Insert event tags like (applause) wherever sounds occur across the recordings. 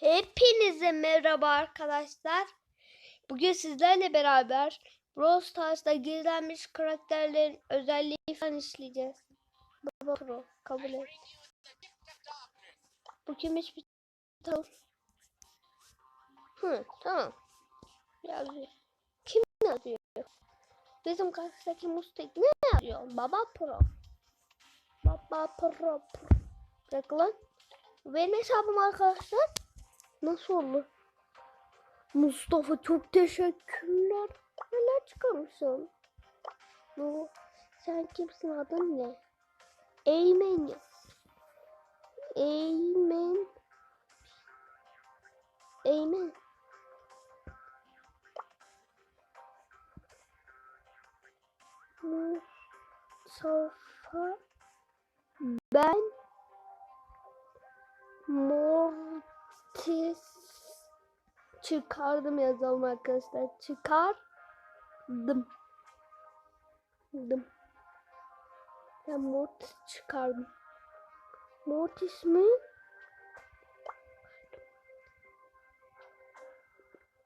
Hepinize merhaba arkadaşlar. Bugün sizlerle beraber Brawl Stars'ta gizlenmiş karakterlerin özelliği falan işleyeceğiz. Baba Pro kabul et. Bu kimmiş bir tamam. Hı tamam. Yazıyor. Kim yazıyor? Bizim karşıdaki Mustek ne yazıyor? Baba Pro. Baba Pro. Pro. Bırak lan. Benim hesabım arkadaşlar. Nasıl olur? Mustafa çok teşekkürler. Neler çıkarmışsın? Bu sen kimsin adın ne? Eymen. Eymen. Eymen. Mustafa. Ben Mortis çıkardım yazalım arkadaşlar. Çıkardım. Dım. Ben Mortis çıkardım. Mortis mi?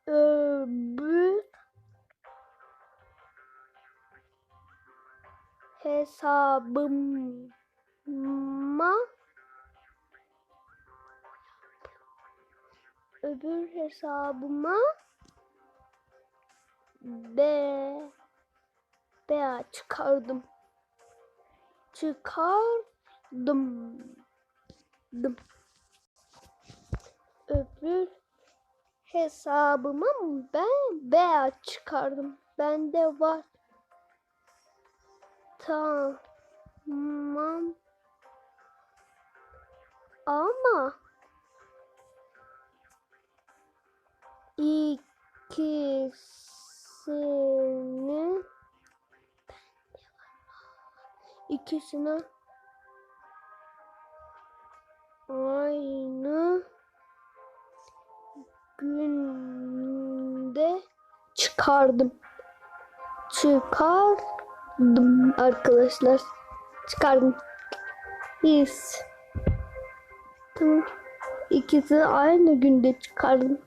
Öbür hesabıma öbür hesabıma B B çıkardım. Çıkardım. Dım. Öbür hesabıma ben B çıkardım. Bende var. Tamam. Ama ikisini ikisini aynı günde çıkardım. Çıkardım arkadaşlar. Çıkardım. Yes. Tamam. İkisi aynı günde çıkardım.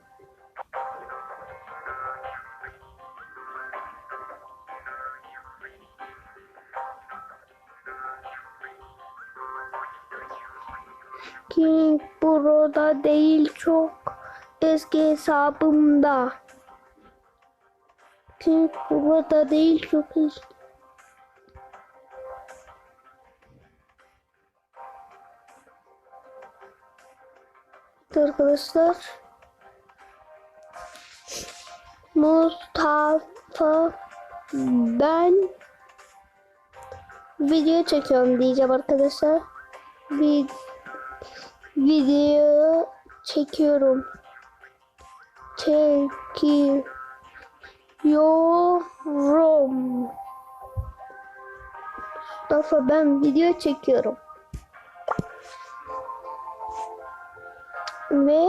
King burada değil çok eski hesabımda. King burada değil çok eski. Arkadaşlar Mustafa ben video çekiyorum diyeceğim arkadaşlar. Bir video çekiyorum. Çekiyorum. Mustafa ben video çekiyorum. Ve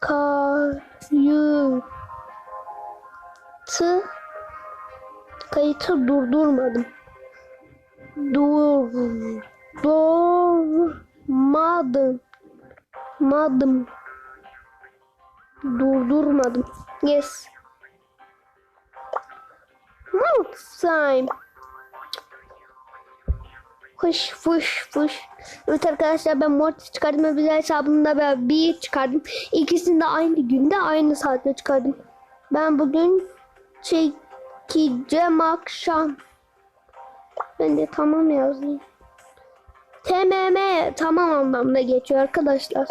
kayıtı kayıtı durdurmadım. Dur durmadım. Madım. Durdurmadım. Yes. Next time. Fış fış fış. Evet arkadaşlar ben Mortis çıkardım. Öbür hesabımda ben bir çıkardım. İkisini de aynı günde aynı saatte çıkardım. Ben bugün çekeceğim akşam. Ben de tamam yazayım. TMM tamam anlamda geçiyor arkadaşlar.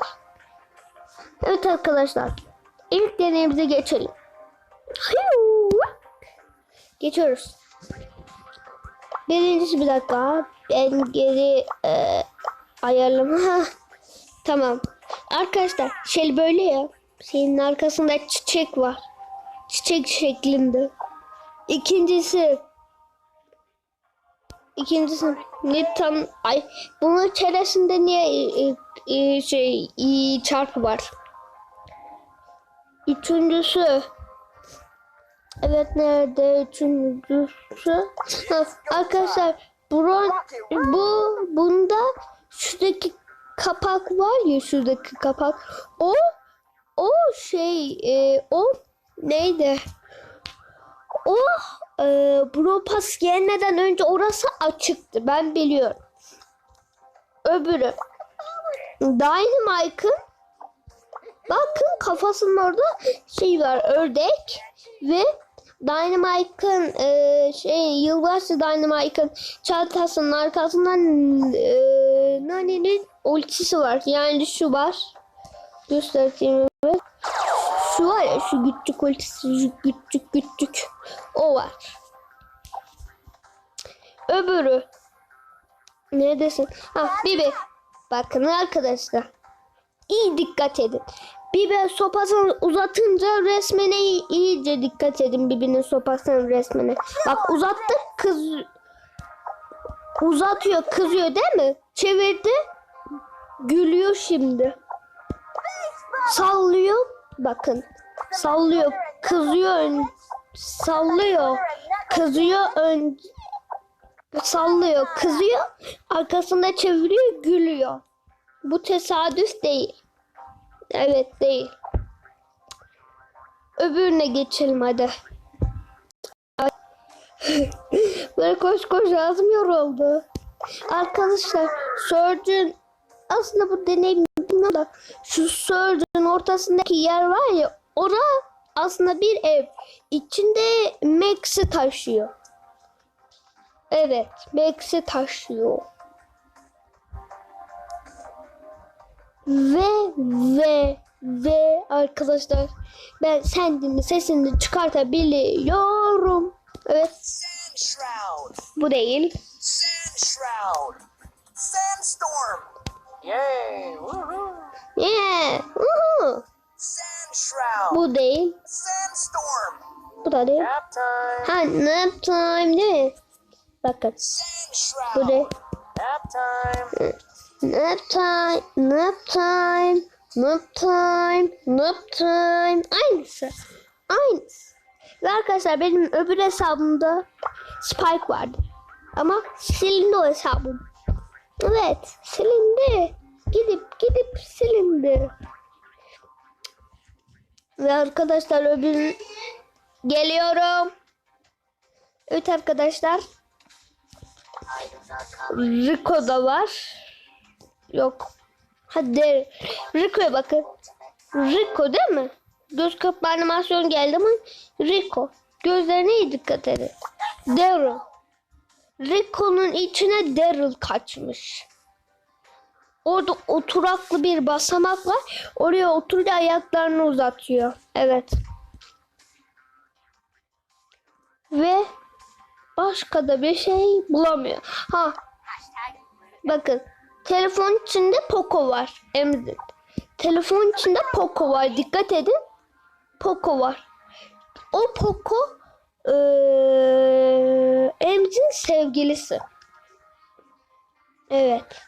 Evet arkadaşlar. İlk deneyimize geçelim. Geçiyoruz. Birincisi bir dakika. Ben geri e, ayarlama. (laughs) Tamam. Arkadaşlar şey böyle ya. Senin arkasında çiçek var. Çiçek şeklinde. İkincisi İkincisi ne tam ay bunun çeresinde niye e, e, şey i çarpı var. Üçüncüsü Evet nerede üçüncüsü? Arkadaşlar bu bu bunda şuradaki kapak var ya şuradaki kapak. O o şey e, o neydi? O e, Bro Pass gelmeden önce orası açıktı. Ben biliyorum. Öbürü. Dynamite'ın bakın kafasının orada şey var ördek ve Dynamite'ın e, şey yılbaşı Dynamite'ın çantasının arkasından e, Nani'nin ultisi var. Yani şu var. Göstereyim. Şu var ya şu küçük ultisi küçük küçük. O var. Öbürü. Neredesin? Ha Bibi. Bakın arkadaşlar. İyi dikkat edin. Bibi sopasını uzatınca resmine iyi- iyice dikkat edin Bibi'nin sopasının resmine. Bak uzattı kız uzatıyor kızıyor değil mi? Çevirdi gülüyor şimdi. Sallıyor bakın. Sallıyor kızıyor ön- sallıyor kızıyor ön sallıyor kızıyor arkasında çeviriyor gülüyor. Bu tesadüf değil. Evet değil. Öbürüne geçelim hadi. (laughs) Böyle koş koş ağzım yoruldu. Arkadaşlar Surgeon aslında bu deneyim bilmiyorum da şu Surgeon ortasındaki yer var ya ora aslında bir ev. İçinde Max'i taşıyor. Evet Max'i taşıyor. Ve ve ve arkadaşlar ben Sandy'nin sesini çıkartabiliyorum. Evet bu değil. Sandstorm! Yay! Woohoo! Yeah. Shroud! Bu değil. Sandstorm! Bu da değil. Nap time! Ha nap time değil mi? Bakın bu değil. Nap time! Nap time, nap time, nap time, nap time. Aynısı. Aynısı. Ve arkadaşlar benim öbür hesabımda Spike vardı. Ama silindi o hesabım. Evet silindi. Gidip gidip silindi. Ve arkadaşlar öbür geliyorum. Evet arkadaşlar. Rico da var. Yok. Hadi Rico'ya bakın. Rico değil mi? Göz kırpma animasyon geldi ama Rico. Gözlerine iyi dikkat edin. Daryl. Rico'nun içine Daryl kaçmış. Orada oturaklı bir basamak var. Oraya oturuyor ayaklarını uzatıyor. Evet. Ve başka da bir şey bulamıyor. Ha Bakın telefon içinde Poco var. Emzin. Telefon içinde Poco var. Dikkat edin. Poco var. O Poco eee Emzin sevgilisi. Evet.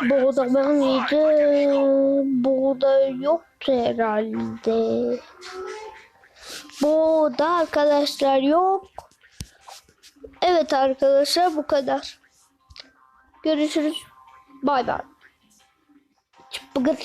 Bu da ben yiyeceğim. Bu da yoktu herhalde. Bu da arkadaşlar yok. Evet arkadaşlar bu kadar. Görüşürüz. Bay bay. Çıp bıgı çıp